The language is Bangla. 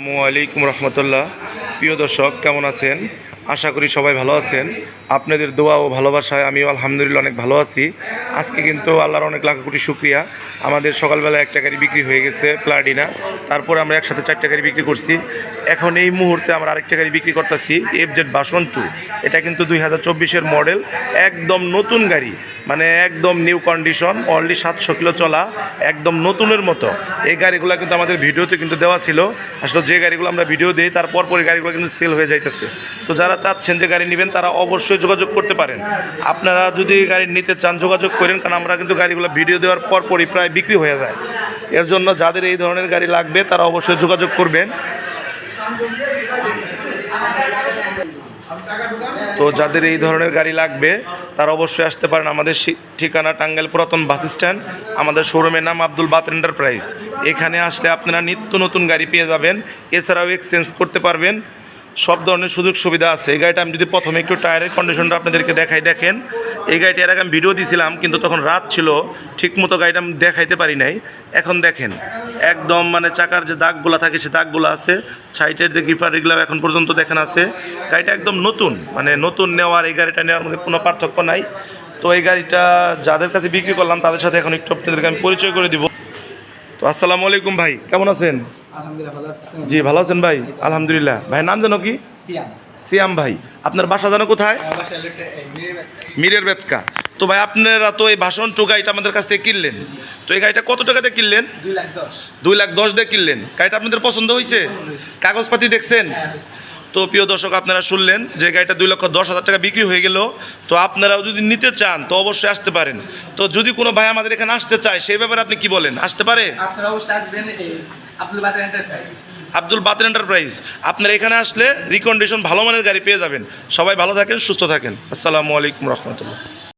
আসসালামু আলাইকুম রহমতুল্লাহ। প্রিয় দর্শক কেমন আছেন? আশা করি সবাই ভালো আছেন। আপনাদের দোয়া ও ভালোবাসায় আমিও আলহামদুলিল্লাহ অনেক ভালো আছি। আজকে কিন্তু আল্লাহর অনেক লাখ কোটি শুক্রিয়া। আমাদের সকালবেলা একটা গাড়ি বিক্রি হয়ে গেছে প্লাডিনা তারপর আমরা একসাথে চারটা গাড়ি বিক্রি করছি। এখন এই মুহূর্তে আমরা আরেকটা গাড়ি বিক্রি করতেছি এফ জেড বাসন টু এটা কিন্তু দুই হাজার চব্বিশের মডেল একদম নতুন গাড়ি। মানে একদম নিউ কন্ডিশন অলরেডি সাতশো কিলো চলা, একদম নতুনের মতো। এই গাড়িগুলো কিন্তু আমাদের ভিডিওতে কিন্তু দেওয়া ছিল। আসলে যে গাড়িগুলো আমরা ভিডিও দিই, তার পরপরই গাড়িগুলো কিন্তু সেল হয়ে যাইতেছে। তো যারা চাচ্ছেন যে গাড়ি নেবেন, তারা অবশ্যই যোগাযোগ করতে পারেন। আপনারা যদি গাড়ি নিতে চান, যোগাযোগ করেন, কারণ আমরা কিন্তু গাড়িগুলো ভিডিও দেওয়ার পরপরই প্রায় বিক্রি হয়ে যায়। এর জন্য যাদের এই ধরনের গাড়ি লাগবে, তারা অবশ্যই যোগাযোগ করবেন। তো যাদের এই ধরনের গাড়ি লাগবে, তারা অবশ্যই আসতে পারেন আমাদের ঠিকানা টাঙ্গাইল পুরাতন বাস স্ট্যান্ড, আমাদের শোরুমের নাম আব্দুল বাত এন্টারপ্রাইজ। এখানে আসলে আপনারা নিত্য নতুন গাড়ি পেয়ে যাবেন, এছাড়াও এক্সচেঞ্জ করতে পারবেন। সব ধরনের সুযোগ সুবিধা আছে। এই গাড়িটা আমি যদি প্রথমে একটু টায়ারের কন্ডিশনটা আপনাদেরকে দেখাই, দেখেন। এই গাড়িটি এর আগে আমি ভিডিও দিয়েছিলাম কিন্তু তখন রাত ছিল, ঠিকমতো গাড়িটা আমি দেখাইতে পারি নাই। এখন দেখেন, একদম মানে চাকার যে দাগগুলো থাকে, সে দাগগুলো আছে। সাইটের যে গিফার এগুলো এখন পর্যন্ত দেখেন আছে। গাড়িটা একদম নতুন মানে নতুন নেওয়ার, এই গাড়িটা নেওয়ার মধ্যে কোনো পার্থক্য নাই। তো এই গাড়িটা যাদের কাছে বিক্রি করলাম, তাদের সাথে এখন একটু আপনাদেরকে আমি পরিচয় করে দিব। তো আসসালামু আলাইকুম ভাই, কেমন আছেন? জি ভালো আছেন ভাই? আলহামদুলিল্লাহ। ভাই নাম জানো কি? সিয়াম। সিয়াম ভাই। আপনার বাসা জানো কোথায়? মিরের বেতকা। তো ভাই আপনারা তো এই ভাষণ টু গাড়িটা আমাদের কাছ থেকে কিনলেন। তো এই গাড়িটা কত টাকাতে কিনলেন? দুই লাখ দশ। দুই লাখ দশ দিয়ে কিনলেন। গাড়িটা আপনাদের পছন্দ হয়েছে? কাগজপাতি দেখছেন? হ্যাঁ। তো প্রিয় দর্শক আপনারা শুনলেন যে গাড়িটা দুই লক্ষ দশ হাজার টাকা বিক্রি হয়ে গেল। তো আপনারাও যদি নিতে চান তো অবশ্যই আসতে পারেন। তো যদি কোনো ভাই আমাদের এখানে আসতে চায় সেই ব্যাপারে আপনি কি বলেন? আসতে পারে? আপনারা অবশ্যই আসবেন আব্দুল এন্টারপ্রাইজ আব্দুল বাতের এন্টারপ্রাইজ আপনারা এখানে আসলে রিকন্ডিশন ভালো মানের গাড়ি পেয়ে যাবেন। সবাই ভালো থাকেন সুস্থ থাকেন। আসসালামু আলাইকুম রহমতুল্লাহ।